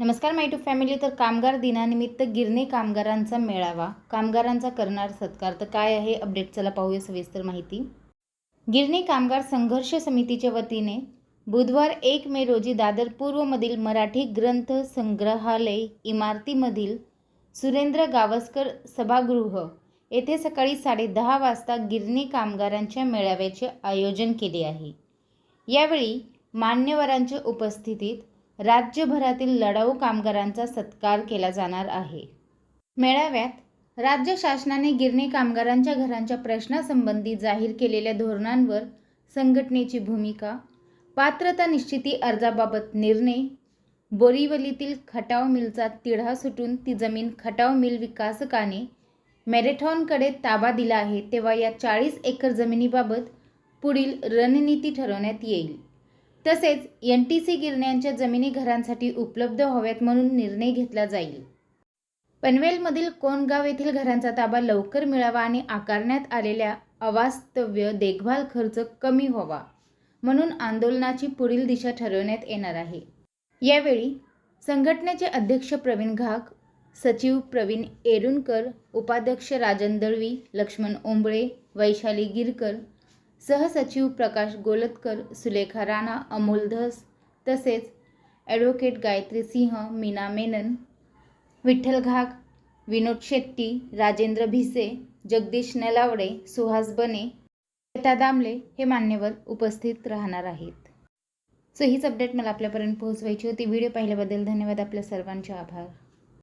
नमस्कार माय to family तर कामगार दिनानिमित्त गिरणी कामगारांचा मेळावा कामगारांचा करणार सत्कार. तर काय आहे अपडेट चला पाहूया सविस्तर माहिती. गिरणी कामगार संघर्ष समितीच्या वतीने बुधवार एक मे रोजी दादर पूर्वमधील मराठी ग्रंथ संग्रहालय इमारतीमधील सुरेंद्र गावस्कर सभागृह येथे सकाळी साडेदहा वाजता गिरणी कामगारांच्या मेळाव्याचे आयोजन केले आहे. यावेळी मान्यवरांच्या उपस्थितीत राज्यभरातील लढाऊ कामगारांचा सत्कार केला जाणार आहे. मेळाव्यात राज्य शासनाने गिरणी कामगारांच्या घरांच्या प्रश्नासंबंधी जाहीर केलेल्या धोरणांवर संघटनेची भूमिका पात्रता निश्चिती अर्जाबाबत निर्णय बोरिवलीतील खटाव मिलचा तिढा सुटून ती जमीन खटाव मिल विकासकाने मॅरेथॉनकडे ताबा दिला आहे तेव्हा या चाळीस एकर जमिनीबाबत पुढील रणनीती ठरवण्यात येईल. तसेच एन टी सी गिरण्यांच्या जमिनी घरांसाठी उपलब्ध व्हाव्यात म्हणून निर्णय घेतला जाईल. पनवेलमधील कोणगाव येथील घरांचा ताबा लवकर मिळावा आणि आकारण्यात आलेल्या अवास्तव्य देखभाल खर्च कमी व्हावा म्हणून आंदोलनाची पुढील दिशा ठरवण्यात येणार आहे. यावेळी संघटनेचे अध्यक्ष प्रवीण घाक सचिव प्रवीण एरुणकर उपाध्यक्ष राजन दळवी लक्ष्मण ओंबळे वैशाली गिरकर सहसचिव प्रकाश गोलतकर सुलेखा राणा अमोल धस तसेच ॲडव्होकेट गायत्री सिंह मीना मेनन विठ्ठल घाक विनोद शेट्टी राजेंद्र भिसे जगदीश नलावडे सुहास बने श्वेता दामले हे मान्यवर उपस्थित राहणार आहेत. सो हीच अपडेट मला आपल्यापर्यंत पोहोचवायची होती. व्हिडिओ पाहिल्याबद्दल धन्यवाद. आपल्या सर्वांचे आभार.